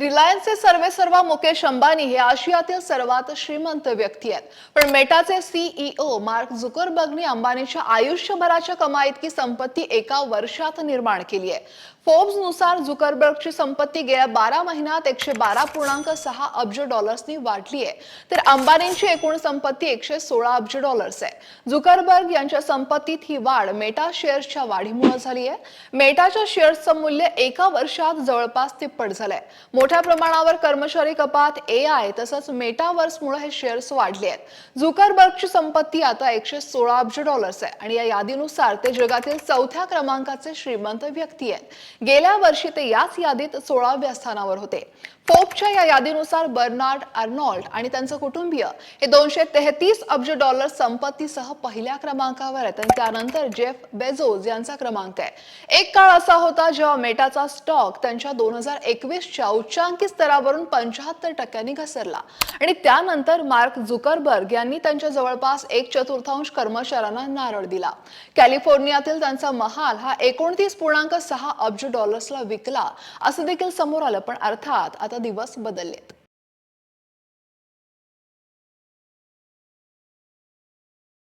रिलायन्सचे सर्वे सर्वा मुकेश अंबानी हे आशियातील सर्वात श्रीमंत व्यक्ती आहेत. पण मेटाचे सीईओ मार्क झुकरबर्गने अंबानीच्या आयुष्यभराच्या कमाई इतकी संपत्ती एका वर्षात निर्माण केली आहे. फोर्ब्सनुसार झुकरबर्गची संपत्ती गेल्या बारा महिन्यात एकशे बारा पूर्णांक सहा अब्ज डॉलर्सनी वाढली आहे. तर अंबानींची एकूण संपत्ती एकशे सोळा अब्ज डॉलर्स आहे. झुकरबर्ग यांच्या संपत्तीत ही वाढ मेटा शेअर्सच्या वाढीमुळे झाली आहे. मेटाच्या शेअर्सचं मूल्य एका वर्षात जवळपास तिप्पट झालंय. मोठ्या प्रमाणावर कर्मचारी कपात ए आय तसंच मेटावर्समुळे हे शेअर्स वाढले आहेत. झुकरबर्गची संपत्ती आता एकशे सोळा अब्ज डॉलर्स आहे आणि या यादीनुसार ते जगातील चौथ्या क्रमांकाचे श्रीमंत व्यक्ती आहेत. गेल्या वर्षी ते याच यादीत सोळाव्या स्थानावर होते. फोर्बच्या या यादीनुसार बर्नार्ड अर्नॉल्ड आणि त्यांचं कुटुंबीय हे दोनशे तेहतीस अब्ज डॉलर संपत्तीसह पहिल्या क्रमांकावर आहेत आणि त्यानंतर जेफ बेझोज यांचा क्रमांक आहे. एक काळ असा होता जेव्हा मेटाचा स्टॉक त्यांच्या दोन हजार एकवीसच्या उच्चांकी स्तरावरून पंच्याहत्तर टक्क्यांनी घसरला. आणि त्यानंतर मार्क झुकरबर्ग यांनी त्यांच्या जवळपास एक चतुर्थांश कर्मचाऱ्यांना नारळ दिला. कॅलिफोर्नियातील त्यांचा महाल हा एकोणतीस पूर्णांक सहा अब्ज डॉलर्सला विकला. असं देखील समोर आलं पण अर्थात आता दिवस बदललेत.